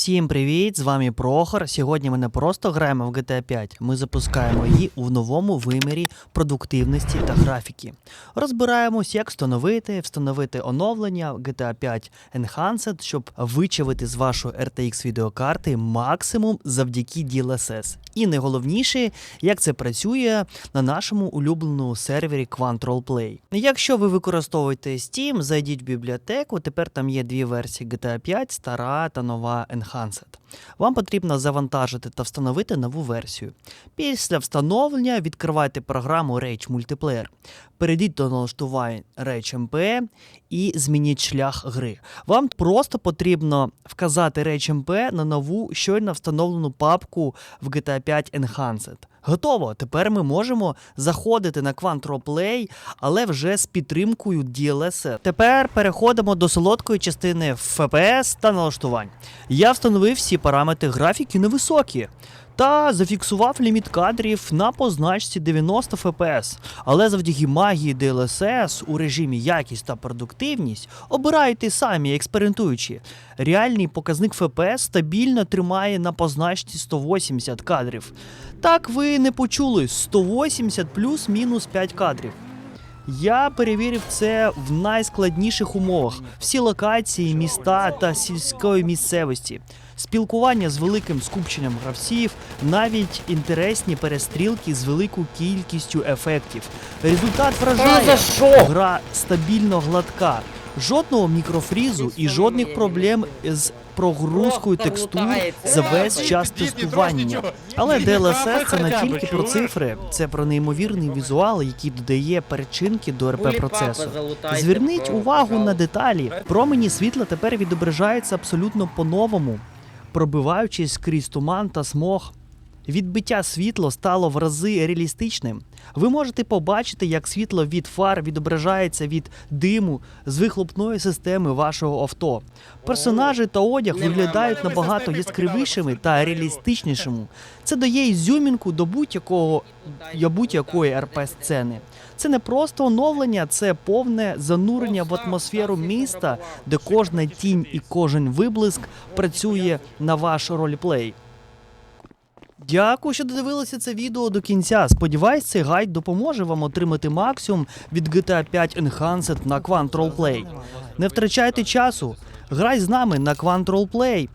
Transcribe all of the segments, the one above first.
Всім привіт! З вами Прохор. Сьогодні ми не просто граємо в GTA 5, ми запускаємо її у новому вимірі продуктивності та графіки. Розбираємось, як встановити, встановити оновлення GTA 5 Enhanced, щоб вичавити з вашої RTX відеокарти максимум завдяки DLSS. І найголовніше, як це працює на нашому улюбленому сервері Quantrol Play. Якщо ви використовуєте Steam, зайдіть в бібліотеку. Тепер там є дві версії GTA 5, стара та нова Enhanced. Вам потрібно завантажити та встановити нову версію. Після встановлення відкривайте програму Rage Multiplayer. Перейдіть до налаштувань Rage MP і змініть шлях гри. Вам просто потрібно вказати Rage MP на нову щойно встановлену папку в GTA 5 Enhanced. Готово. Тепер ми можемо заходити на Quantro Play, але вже з підтримкою DLSS. Тепер переходимо до солодкої частини FPS та налаштувань. Я встановив всі параметри графіки невисокі. Та зафіксував ліміт кадрів на позначці 90 FPS. Але завдяки магії DLSS у режимі якість та продуктивність обирайте самі, експериментуючи. Реальний показник FPS стабільно тримає на позначці 180 кадрів. Так ви не почули 180 плюс-мінус 5 кадрів. Я перевірив це в найскладніших умовах: всі локації, міста та сільської місцевості, спілкування з великим скупченням гравців, навіть інтересні перестрілки з великою кількістю ефектів. Результат вражає. Гра стабільно гладка, жодного мікрофрізу і жодних проблем з прогрузкою текстур за весь час тестування. Але DLSS це не тільки про цифри, це про неймовірний візуал, який додає перечинки до РП процесу. Зверніть увагу на деталі. Промені світла тепер відображаються абсолютно по-новому, пробиваючись крізь туман та смог. Відбиття світла стало в рази реалістичним. Ви можете побачити, як світло від фар відображається від диму з вихлопної системи вашого авто. Персонажі та одяг виглядають набагато яскравішими та світло. реалістичнішими. Це дає ізюмінку до будь-якого будь-якої РП сцени. Це не просто оновлення, це повне занурення в атмосферу міста, де кожна тінь і кожен виблиск працює на ваш ролеплей. Дякую, що додивилися це відео до кінця. Сподіваюсь, цей гайд допоможе вам отримати максимум від GTA 5 Enhanced на Quant Roleplay. Не втрачайте часу. Грай з нами на Quant Play.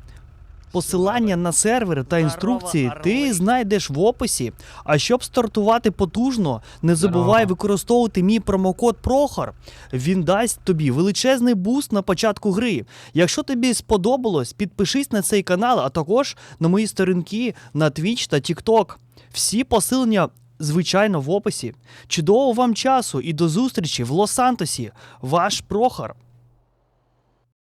Посилання на сервер та інструкції ти знайдеш в описі. А щоб стартувати потужно, не забувай використовувати мій промокод Прохор. Він дасть тобі величезний буст на початку гри. Якщо тобі сподобалось, підпишись на цей канал, а також на мої сторінки на Twitch та TikTok. Всі посилення. Звичайно, в описі. Чудового вам часу і до зустрічі в Лос-Сантосі. Ваш Прохор.